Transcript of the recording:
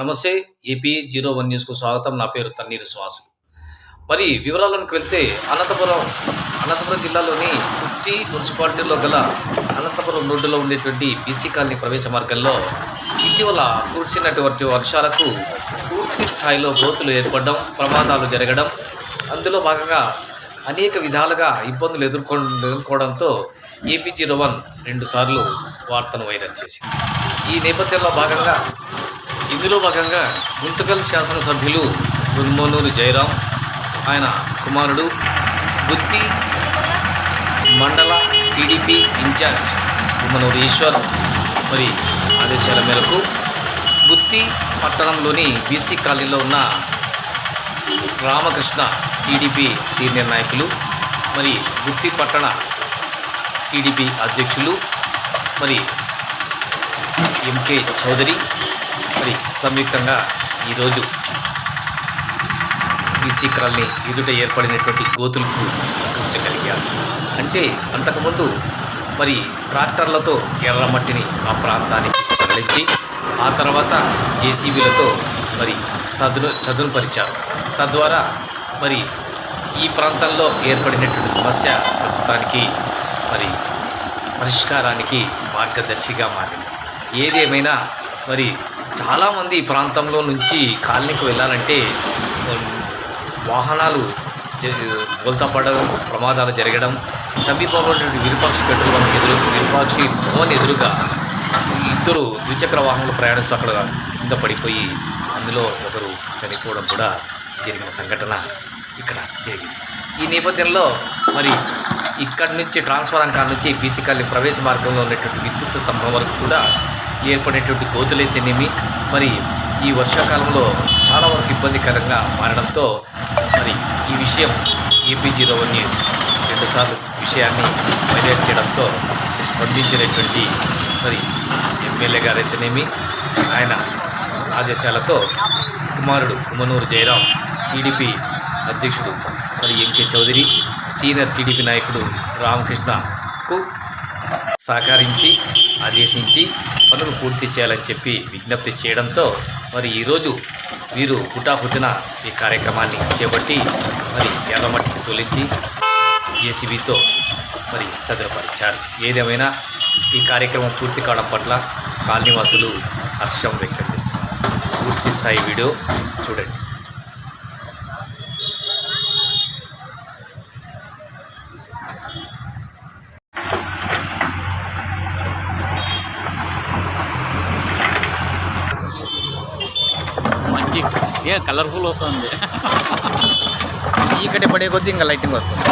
నమస్తే AP zero one న్యూస్కు స్వాగతం. నా పేరు తన్నీరు శ్వాసు. మరి వివరాలకు వెళ్తే అనంతపురం అనంతపురం జిల్లాలోని కుర్తి మున్సిపాలిటీలో గల అనంతపురం రోడ్డులో ఉండేటువంటి బీసీ కాలనీ ప్రవేశ మార్గంలో ఇటీవల కురిసినటువంటి వర్షాలకు పూర్తి స్థాయిలో గోతులు ఏర్పడడం ప్రమాదాలు జరగడం అందులో భాగంగా అనేక విధాలుగా ఇబ్బందులు ఎదుర్కొ ఎదుర్కోవడంతో ఏపీ జీరో వన్ రెండుసార్లు వార్తను వైరల్ చేసింది. ఈ నేపథ్యంలో భాగంగా ఇందులో భాగంగా గుంతకల్ శాసనసభ్యులు గున్మోనూరు జయరాం ఆయన కుమారుడు గుత్తి మండల టీడీపీ ఇన్ఛార్జ్ గుమ్మనూరు ఈశ్వర్ మరి ఆదేశాల మేరకు గుత్తి పట్టణంలోని బీసీ కాలనీలో ఉన్న రామకృష్ణ టీడీపీ సీనియర్ నాయకులు మరి గుత్తి పట్టణ టీడీపీ అధ్యక్షులు మరి ఎంకే చౌదరి మరి సంయుక్తంగా ఈరోజు బీసీ కాలనీ ఎదుట ఏర్పడినటువంటి గోతులకు కూర్చగలిగారు అంటే అంతకుముందు మరి ట్రాక్టర్లతో ఎర్రమట్టిని ఆ ప్రాంతానికి తరలించి ఆ తర్వాత జేసీబీలతో మరి సదును చదునుపరిచారు తద్వారా మరి ఈ ప్రాంతంలో ఏర్పడినటువంటి సమస్య ప్రస్తుతానికి మరి పరిష్కారానికి మార్గదర్శిగా మారింది. ఏదేమైనా మరి చాలామంది ఈ ప్రాంతంలో నుంచి కాలనీకి వెళ్ళాలంటే వాహనాలు బోల్తా పడడం ప్రమాదాలు జరగడం సమీపంలో ఉన్నటువంటి విరూపాక్షి పెట్రోల్ బంక్ ఎదురు విరూపాక్షి భవన్ ఎదురుగా ఇద్దరు ద్విచక్ర వాహనాలు ప్రయాణిస్తూ అక్కడ కింద పడిపోయి అందులో ఒకరు చనిపోవడం కూడా జరిగిన సంఘటన ఇక్కడ జరిగింది. ఈ నేపథ్యంలో మరి ఇక్కడి నుంచి ట్రాన్స్ఫర్ కాడ నుంచి బీసీ కాలనీ ప్రవేశ మార్గంలో ఉన్నటువంటి విద్యుత్ స్తంభం వరకు కూడా ఏర్పడేటువంటి కోతులైతేనేమి మరి ఈ వర్షాకాలంలో చాలా వరకు ఇబ్బందికరంగా మారడంతో మరి ఈ విషయం ఏపీ జీరో వన్ న్యూస్ రెండుసార్లు విషయాన్ని వైరల్ చేయడంతో స్పందించినటువంటి మరి ఎమ్మెల్యే గారైతేనేమి? ఆయన ఆదేశాలతో కుమారుడు కుమనూరు జయరాం టీడీపీ అధ్యక్షుడు మరి ఎంకే చౌదరి సీనియర్ టీడీపీ నాయకుడు రామకృష్ణకు సహకరించి ఆదేశించి పనులు పూర్తి చేయాలని చెప్పి విజ్ఞప్తి చేయడంతో మరి ఈరోజు వీరు హుటాహుటిన ఈ కార్యక్రమాన్ని చేపట్టి మరి ఎర్రమట్టిని తొలగించి జేసీబీతో మరి చదువుపరిచారు ఏదేమైనా ఈ కార్యక్రమం పూర్తి కావడం పట్ల కాలనీవాసులు హర్షం వ్యక్తం చేస్తున్నారు. పూర్తి స్థాయి వీడియో చూడండి. ఏ కలర్ఫుల్ వస్తుంది. చీకటి పడే కొద్దీ ఇంకా లైటింగ్ వస్తుంది.